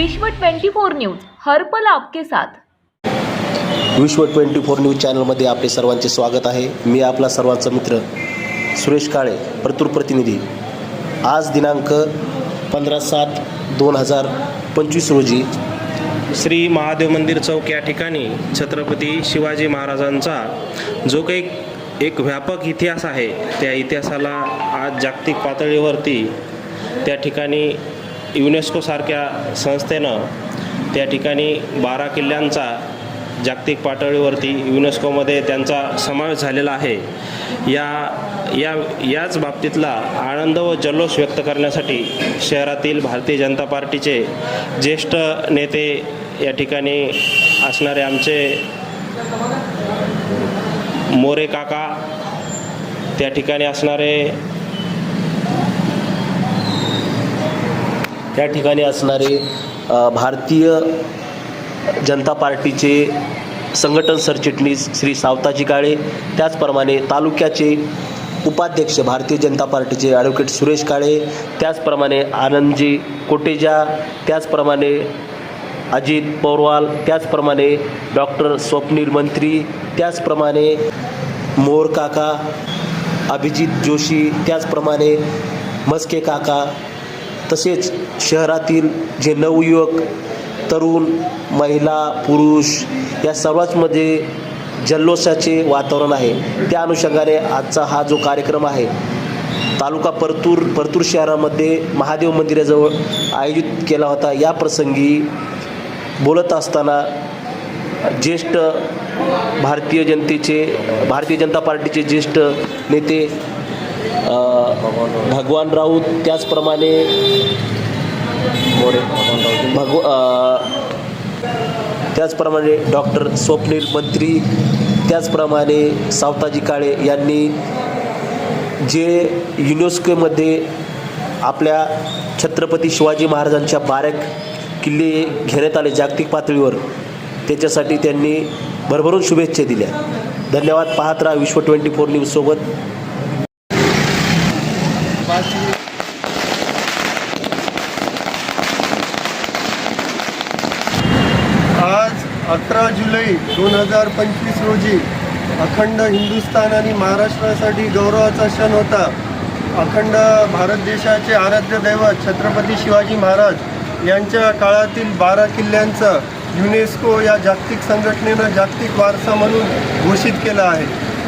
विश्व 24 न्यूज हरपल आपके साथ. विश्व ट्वेंटी फोर न्यूज चॅनलमध्ये आपले सर्वांचे स्वागत आहे. मी आपला सर्वांचा मित्र सुरेश काळे परतूर प्रतिनिधी. आज दिनांक पंधरा सात दोन हजार पंचवीस रोजी श्री महादेव मंदिर चौक या ठिकाणी छत्रपती शिवाजी महाराजांचा जो काही एक व्यापक इतिहास आहे त्या इतिहासाला आज जागतिक पातळीवरती त्या ठिकाणी युनेस्कोसारख्या संस्थेनं त्या ठिकाणी बारा किल्ल्यांचा जागतिक पातळीवरती युनेस्कोमध्ये त्यांचा समावेश झालेला आहे. या या याच बाबतीतला आनंद व जल्लोष व्यक्त करण्यासाठी शहरातील भारतीय जनता पार्टीचे ज्येष्ठ नेते या ठिकाणी असणारे आमचे मोरे काका त्या ठिकाणी असणारे त्या ठिकाणी असणारे भारतीय जनता पार्टीचे संघटन सरचिटणीस श्री सावताजी काळे त्याचप्रमाणे तालुक्याचे उपाध्यक्ष भारतीय जनता पार्टीचे ॲडव्होकेट सुरेश काळे त्याचप्रमाणे आनंदजी कोटेजा त्याचप्रमाणे अजित पौरवाल त्याचप्रमाणे डॉक्टर स्वप्नील मंत्री त्याचप्रमाणे मोर काका अभिजित जोशी त्याचप्रमाणे मस्के काका तसेच शहरातील जे नवयुवक तरुण महिला पुरुष या सर्वांमध्ये जल्लोषाचे वातावरण आहे. त्या अनुषंगाने आजचा हा जो कार्यक्रम आहे तालुका परतूर परतूर शहरामध्ये महादेव मंदिराजवळ आयोजित केला होता. या प्रसंगी बोलत असताना ज्येष्ठ भारतीय जनतेचे भारतीय जनता पार्टीचे ज्येष्ठ नेते भगवान राऊत त्याचप्रमाणे भगव त्याचप्रमाणे डॉक्टर स्वप्नील मंत्री त्याचप्रमाणे सावताजी काळे यांनी जे युनेस्कोमध्ये आपल्या छत्रपती शिवाजी महाराजांच्या बारा किल्ले घेण्यात आले जागतिक पातळीवर त्याच्यासाठी त्यांनी भरभरून शुभेच्छा दिल्या. धन्यवाद पाहत राहा विश्व ट्वेंटी फोर न्यूजसोबत आज अकरा जुलै दोन हजार पंचवीस रोजी अखंड हिंदुस्थान आणि महाराष्ट्रासाठी गौरवाचा क्षण होता. अखंड भारत देशाचे आराध्य दैवत छत्रपती शिवाजी महाराज यांच्या काळातील बारा किल्ल्यांचं युनेस्को या जागतिक संघटनेनं जागतिक वारसा म्हणून घोषित केला आहे.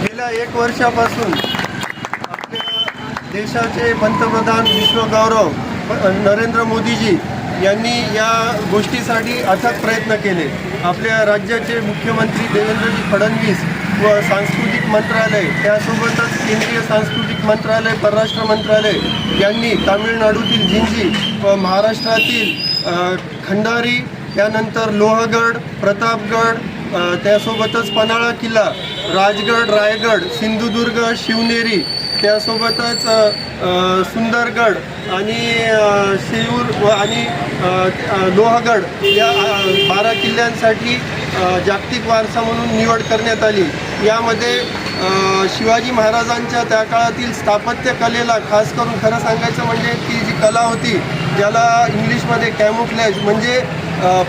गेल्या एक वर्षापासून आपल्या देशाचे पंतप्रधान विश्वगौरव नरेंद्र मोदीजी यांनी या गोष्टीसाठी अथक प्रयत्न केले. आपल्या राज्याचे मुख्यमंत्री देवेंद्रजी फडणवीस व सांस्कृतिक मंत्रालय त्यासोबतच केंद्रीय सांस्कृतिक मंत्रालय परराष्ट्र मंत्रालय यांनी तामिळनाडूतील जिंजी व महाराष्ट्रातील खंडारी त्यानंतर लोहगड प्रतापगड त्यासोबतच पन्हाळा किल्ला राजगड रायगड सिंधुदुर्ग शिवनेरी त्यासोबतच सुंदरगड आणि अ, आणि लोहगड या बारा किल्ल्यांसाठी जागतिक वारसा म्हणून निवड करण्यात आली. यामध्ये शिवाजी महाराजांच्या त्या काळातील स्थापत्य कलेला खास करून खरं सांगायचं म्हणजे ती जी कला होती ज्याला इंग्लिशमध्ये कॅमोफ्लॅज म्हणजे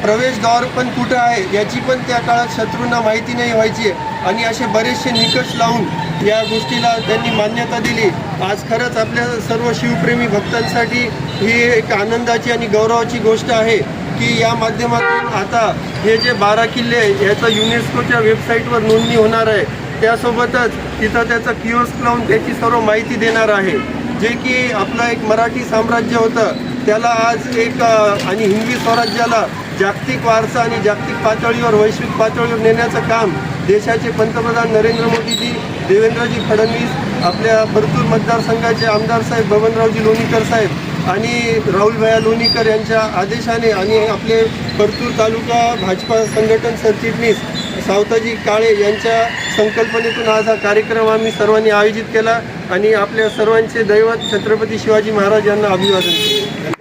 प्रवेशद्वार पण कुठं आहे याची पण त्या काळात शत्रूंना माहिती नाही व्हायची आणि असे बरेचसे निकष लावून या गोष्टीला त्यांनी मान्यता दिली. आज खरंच आपल्या सर्व शिवप्रेमी भक्तांसाठी ही एक आनंदाची आणि गौरवाची गोष्ट आहे की या माध्यमातून आता हे जे बारा किल्ले आहे, याचं युनेस्कोच्या वेबसाईटवर नोंदणी होणार आहे. त्यासोबतच तिथं त्याचं किओस्क लावून त्याची सर्व माहिती देणार आहे. जे की आपलं एक मराठी साम्राज्य होतं. त्याला आज एक आणि हिंदी स्वराज्याला जागतिक वारसा आणि जागतिक पातळीवर वैश्विक पातळीवर नेण्याचं काम देशाचे पंतप्रधान नरेंद्र मोदीजी देवेंद्रजी फडणवीस आपल्या परतूर मतदारसंघाचे आमदार साहेब बबनरावजी लोणीकर साहेब आणि राहुलभया लोणीकर यांच्या आदेशाने आणि आपले परतूर तालुका भाजपा संघटन सरचिटणीस सावताजी काळे यांच्या संकल्पनेतून आज हा कार्यक्रम आम्ही सर्वांनी आयोजित केला आणि आपल्या सर्वांचे दैवत छत्रपती शिवाजी महाराज यांना अभिवादन केले.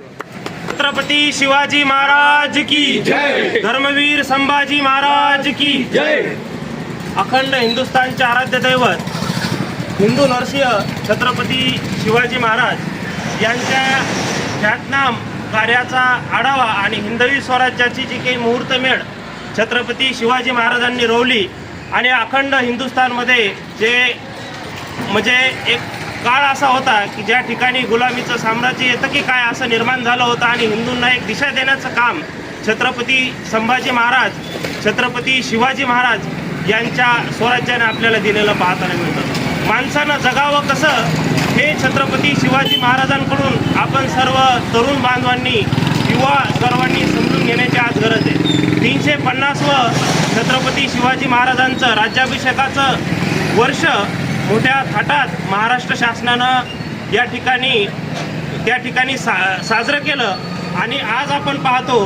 छत्रपती शिवाजी महाराज की जय। धर्मवीर संभाजी महाराज की जय। अखंड हिंदुस्थानचे आराध्य दैवत हिंदू नरसिंह छत्रपती शिवाजी महाराज यांच्या ख्यातनाम कार्याचा आढावा आणि हिंदवी स्वराज्याची जी काही मुहूर्तमेढ छत्रपती शिवाजी महाराजांनी रोवली आणि अखंड हिंदुस्थानमध्ये जे म्हणजे एक काळ असा होता की ज्या ठिकाणी गुलामीचं साम्राज्य येतं की काय असं निर्माण झालं होतं आणि हिंदूंना एक दिशा देण्याचं काम छत्रपती संभाजी महाराज छत्रपती शिवाजी महाराज यांच्या स्वराज्याने आपल्याला दिलेलं पाहताना मिळतं. माणसानं जगावं कसं हे छत्रपती शिवाजी महाराजांकडून आपण सर्व तरुण बांधवांनी युवा सर्वांनी समजून घेण्याची आज गरज आहे. तीनशे पन्नासवं छत्रपती शिवाजी महाराजांचं राज्याभिषेकाचं वर्ष मोठ्या थाटात महाराष्ट्र शासनानं या ठिकाणी त्या ठिकाणी सा साजरं केलं. आणि आज आपण पाहतो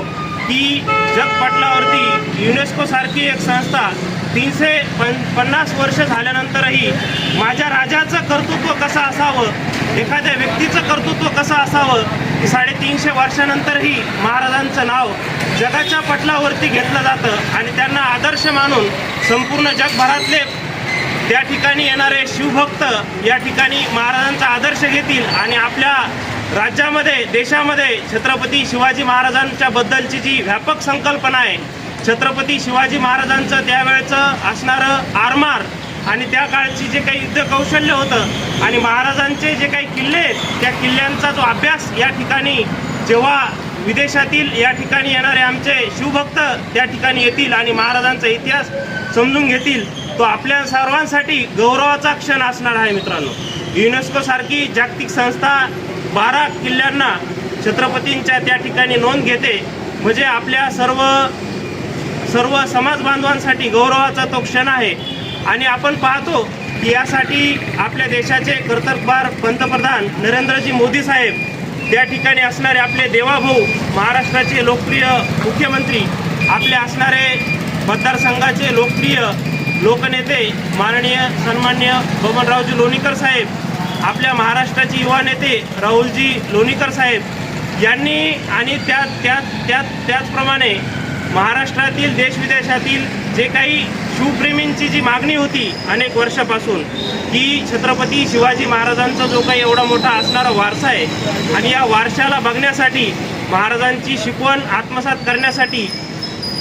की जगपटलावरती युनेस्कोसारखी एक संस्था तीनशे पन पन्नास वर्ष झाल्यानंतरही माझ्या राजाचं कर्तृत्व कसं असावं एखाद्या व्यक्तीचं कर्तृत्व कसं असावं की साडेतीनशे वर्षानंतरही महाराजांचं नाव जगाच्या पटलावरती घेतलं जातं. आणि त्यांना आदर्श मानून संपूर्ण जगभरातले त्या ठिकाणी येणारे शिवभक्त या ठिकाणी महाराजांचा आदर्श घेतील आणि आपल्या राज्यामध्ये देशामध्ये छत्रपती शिवाजी महाराजांच्या बद्दलची जी व्यापक संकल्पना आहे छत्रपती शिवाजी महाराजांचं त्यावेळेचं असणारं आरमार आणि त्या काळची जे काही युद्ध कौशल्य होतं आणि महाराजांचे जे काही किल्ले आहेत त्या किल्ल्यांचा जो अभ्यास या ठिकाणी जेव्हा विदेशातील या ठिकाणी येणारे आमचे शिवभक्त त्या ठिकाणी येतील आणि महाराजांचा इतिहास समजून घेतील तो आपल्या सर्वांसाठी गौरवाचा क्षण असणार आहे मित्रांनो. युनेस्को सारखी जागतिक संस्था बारा किल्ल्यांना छत्रपतींच्या त्या ठिकाणी नोंद घेते म्हणजे आपल्या सर्व सर्व समाज बांधवांसाठी गौरवाचा तो क्षण आहे. आणि आपण पाहतो की यासाठी आपल्या देशाचे कर्तबगार पंतप्रधान नरेंद्रजी मोदी साहेब त्या ठिकाणी असणारे आपले देवाभाऊ महाराष्ट्राचे लोकप्रिय मुख्यमंत्री आपले असणारे मतदारसंघाचे लोकप्रिय लोकनेते माननीय सन्मान्य बबनरावजी लोणीकर साहेब आपल्या महाराष्ट्राचे युवा नेते राहुलजी लोणीकर साहेब यांनी आणि त्या त्यात त्यात त्याचप्रमाणे महाराष्ट्रातील देशविदेशातील जे काही शिवप्रेमींची जी मागणी होती अनेक वर्षापासून की छत्रपती शिवाजी महाराजांचा जो काही एवढा मोठा असणारा वारसा आहे आणि या वारशाला बघण्यासाठी महाराजांची शिकवण आत्मसात करण्यासाठी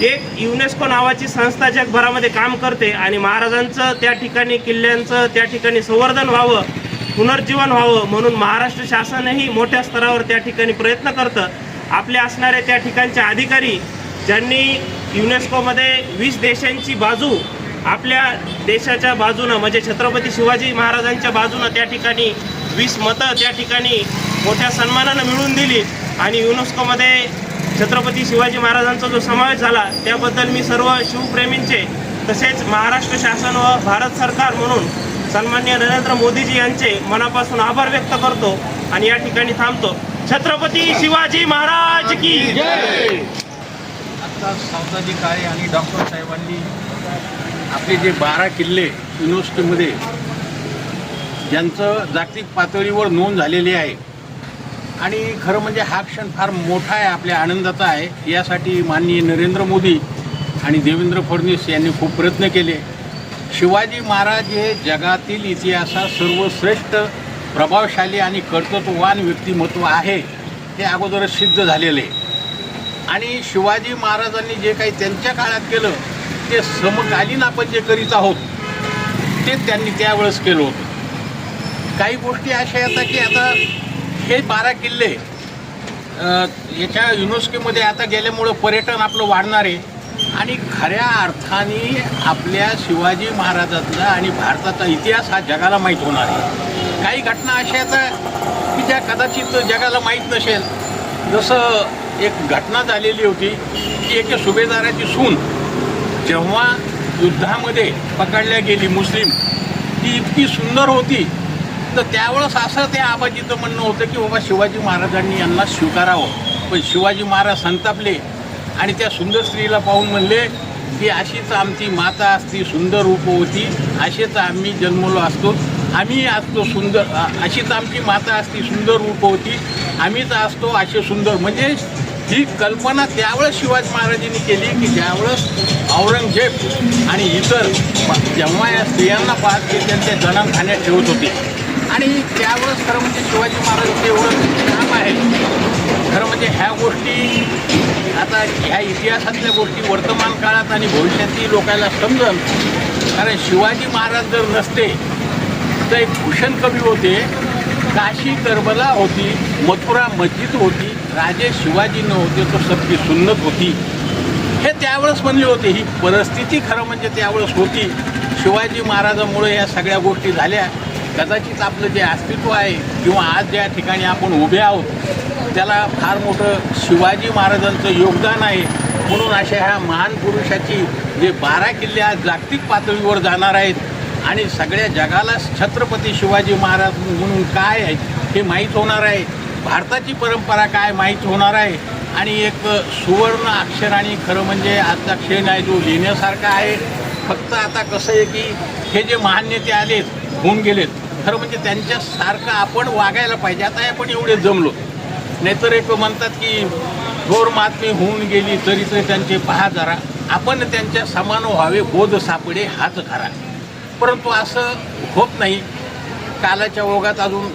एक युनेस्को नावाची संस्था जगभरामध्ये काम करते आणि महाराजांचं त्या ठिकाणी किल्ल्यांचं त्या ठिकाणी संवर्धन व्हावं पुनर्जीवन व्हावं म्हणून महाराष्ट्र शासनही मोठ्या स्तरावर त्या ठिकाणी प्रयत्न करतं. आपले असणारे त्या ठिकाणचे अधिकारी ज्यांनी युनेस्कोमध्ये वीस देशांची बाजू आपल्या देशाच्या बाजूनं म्हणजे छत्रपती शिवाजी महाराजांच्या बाजूनं त्या ठिकाणी वीस मतं त्या ठिकाणी मोठ्या सन्मानानं मिळवून दिली आणि युनेस्कोमध्ये छत्रपती शिवाजी महाराजांचा जो समावेश झाला त्याबद्दल मी सर्व शिवप्रेमींचे तसेच महाराष्ट्र शासन व भारत सरकार म्हणून सन्मान्य नरेंद्र मोदीजी यांचे मनापासून आभार व्यक्त करतो आणि या ठिकाणी थांबतो. छत्रपती शिवाजी महाराज की आता सावताजी काळे आणि डॉक्टर साहेबांनी आपले जे बारा किल्ले युनिव्हर्सिटीमध्ये ज्यांचं जागतिक पातळीवर नोंद झालेली आहे. आणि खरं म्हणजे हा क्षण फार मोठा आहे आपल्या आनंदाचा आहे. यासाठी माननीय नरेंद्र मोदी आणि देवेंद्र फडणवीस यांनी खूप प्रयत्न केले. शिवाजी महाराज हे जगातील इतिहासात सर्वश्रेष्ठ प्रभावशाली आणि कर्तृत्ववान व्यक्तिमत्व आहे हे अगोदरच सिद्ध झालेले. आहे आणि शिवाजी महाराजांनी जे काही त्यांच्या काळात केलं ते समकालीन आपण जे करीत आहोत ते त्यांनी त्यावेळेस केलं होतं. काही गोष्टी अशा येतात की आता हे बारा किल्ले याच्या युनेस्कोमध्ये आता गेल्यामुळं पर्यटन आपलं वाढणार आहे. आणि खऱ्या अर्थाने आपल्या शिवाजी महाराजातला आणि भारताचा इतिहास हा जगाला माहीत होणार आहे. काही घटना अशा येतात की ज्या कदाचित जगाला माहीत नसेल. जसं एक घटना झालेली होती की एका सुभेदाराची सून. जेव्हा युद्धामध्ये पकडल्या गेली मुस्लिम ती इतकी सुंदर होती तर त्यावेळेस असं त्या आबाजीचं म्हणणं होतं की बाबा शिवाजी महाराजांनी यांना स्वीकारावं. पण शिवाजी महाराज संतापले आणि त्या सुंदर स्त्रीला पाहून म्हणले की अशीच आमची माता असती सुंदर रूपवती असेच आम्ही जन्मलो असतो. आम्ही असतो सुंदर अशीच आमची माता असती सुंदर रूप होती. आम्हीच असतो असे सुंदर. म्हणजे ही कल्पना त्यावेळेस शिवाजी महाराजांनी केली की ज्यावेळेस औरंगजेब आणि इतर जेव्हा या स्त्रियांना पाहत ते त्यांच्या जनानखान्यात ठेवत होते. आणि त्यावेळेस खरं म्हणजे शिवाजी महाराजांचं एवढं काम आहे. खरं म्हणजे ह्या गोष्टी आता ह्या इतिहासातल्या गोष्टी वर्तमान काळात आणि भविष्यातही लोकांना समजल कारण शिवाजी महाराज जर नसते तर एक भूषण कवी होते काशी करबला होती मथुरा मस्जिद होती राजे शिवाजी नव्हते तर सबकी सुन्नत होती. हे त्यावेळेस म्हणले होते. ही परिस्थिती खरं म्हणजे त्यावेळेस होती. शिवाजी महाराजामुळे या सगळ्या गोष्टी झाल्या. कदाचित आपलं जे अस्तित्व आहे किंवा आज ज्या ठिकाणी आपण उभे आहोत त्याला फार मोठं शिवाजी महाराजांचं योगदान आहे. म्हणून अशा ह्या महान पुरुषाची जे बारा किल्ले आज जागतिक पातळीवर जाणार आहेत आणि सगळ्या जगाला छत्रपती शिवाजी महाराज म्हणून काय आहे हे माहीत होणार आहे. भारताची परंपरा काय माहीत होणार आहे? आणि एक सुवर्ण अक्षराने खरं म्हणजे आजचा क्षण आहे जो लिहिण्यासारखा आहे. फक्त आता कसं आहे की हे जे महान नेते आलेत होऊन गेलेत खरं म्हणजे त्यांच्यासारखं आपण वागायला पाहिजे. आता आपण एवढे जमलो. नाहीतर एक म्हणतात की थोर मातमी होऊन गेली तरी तरी त्यांचे पहा जरा. आपण त्यांच्या समान व्हावे बोध सापडे हाच खरा. परंतु असं होत नाही. कालाच्या ओघात अजून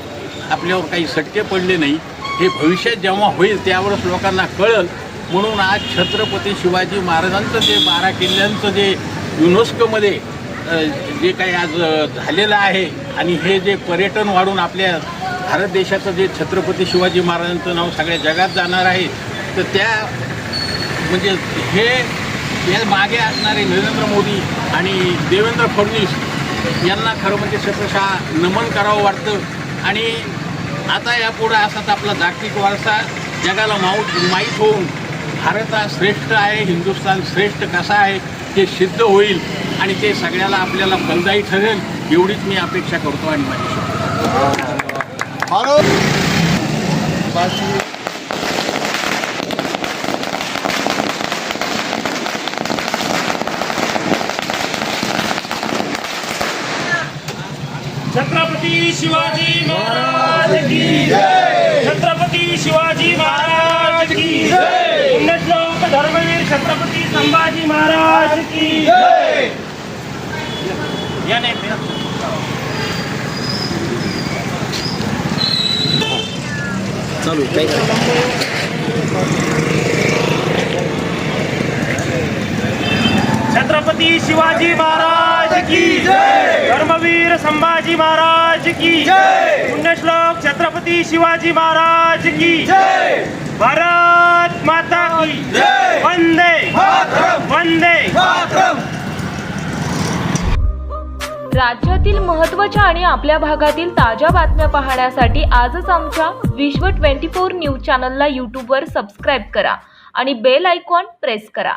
आपल्यावर काही सटके पडले नाही. हे भविष्यात जेव्हा होईल त्यावरच लोकांना कळल. म्हणून आज छत्रपती शिवाजी महाराजांचं जे बारा किल्ल्यांचं जे युनेस्कोमध्ये जे काही आज झालेलं आहे आणि हे जे पर्यटन वाढून आपल्या भारत देशाचं जे छत्रपती शिवाजी महाराजांचं नाव सगळ्या जगात जाणार आहे तर त्या म्हणजे हे या मागे असणारे नरेंद्र मोदी आणि देवेंद्र फडणवीस यांना खरं म्हणजे शतशः नमन करावं वाटतं. आणि आता यापुढं असाच आपला जागतिक वारसा जगाला माऊट माहीत होऊन भारत हा श्रेष्ठ आहे हिंदुस्थान श्रेष्ठ कसा आहे हे सिद्ध होईल आणि ते सगळ्याला आपल्याला फलदायी ठरेल एवढीच मी अपेक्षा करतो आणि माझी बाकी छत्रपती शिवाजी महाराज की छत्रपती शिवाजी महाराज की पुण्यश्लोक धर्मवीर छत्रपती संभाजी महाराज की याने चालू काय छत्रपती शिवाजी महाराज की धर्मवीर संभाजी महाराज की पुण्यश्लोक छत्रपती शिवाजी महाराज की भारत माता की वंदे। वंदे। राज्यातील महत्त्वाच्या आणि आपल्या भागातील ताज्या बातम्या पाहण्यासाठी आजच आमच्या विश्व 24 न्यूज चॅनलला यूट्यूबवर सबस्क्राईब करा आणि बेल आयकॉन प्रेस करा.